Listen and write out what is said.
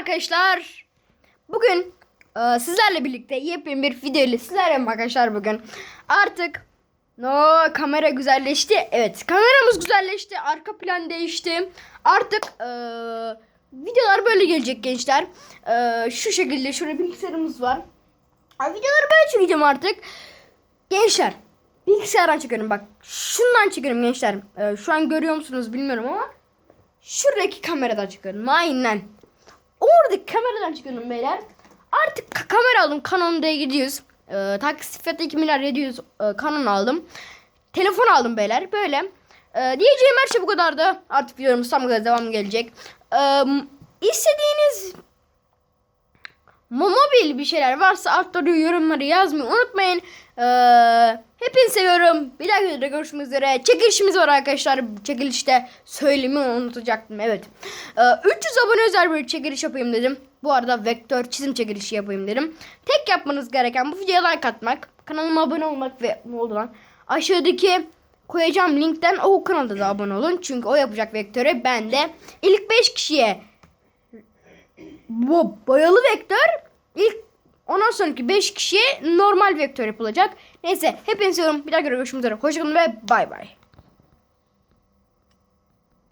arkadaşlar. Bugün e, sizlerle birlikte yepyeni bir video ile sizlerleyim arkadaşlar bugün. Artık no kamera güzelleşti. Evet kameramız güzelleşti. Arka plan değişti. Artık e, videolar böyle gelecek gençler. E, şu şekilde şurada bilgisayarımız var. Ha, videoları böyle çekeceğim artık. Gençler bilgisayardan çekiyorum bak. Şundan çekiyorum gençler. E, şu an görüyor musunuz bilmiyorum ama. Şuradaki kameradan çıkıyorum. Aynen. Oradaki kameradan çıkıyorum beyler. Artık ka- kamera aldım. Canon D700. Ee, taksi fiyatı 2 milyar 700 e, Canon aldım. Telefon aldım beyler. Böyle. Ee, diyeceğim her şey bu kadardı. Artık videomuz tam devam gelecek. Ee, istediğiniz mobil bir şeyler varsa altta yorumları yazmayı unutmayın. Ee, hepinizi seviyorum. Bir dahaki videoda görüşmek üzere. Çekilişimiz var arkadaşlar. Çekilişte söylemeyi unutacaktım. Evet. Ee, 300 abone özel bir çekiliş yapayım dedim. Bu arada vektör çizim çekilişi yapayım dedim. Tek yapmanız gereken bu videoya like atmak. Kanalıma abone olmak ve ne oldu lan? Aşağıdaki koyacağım linkten o kanalda da abone olun. Çünkü o yapacak vektöre ben de ilk 5 kişiye bu boyalı vektör ondan sonraki 5 kişiye normal vektör yapılacak. Neyse hepinizi seviyorum. Bir daha görüşmek üzere. Hoşçakalın ve bay bay.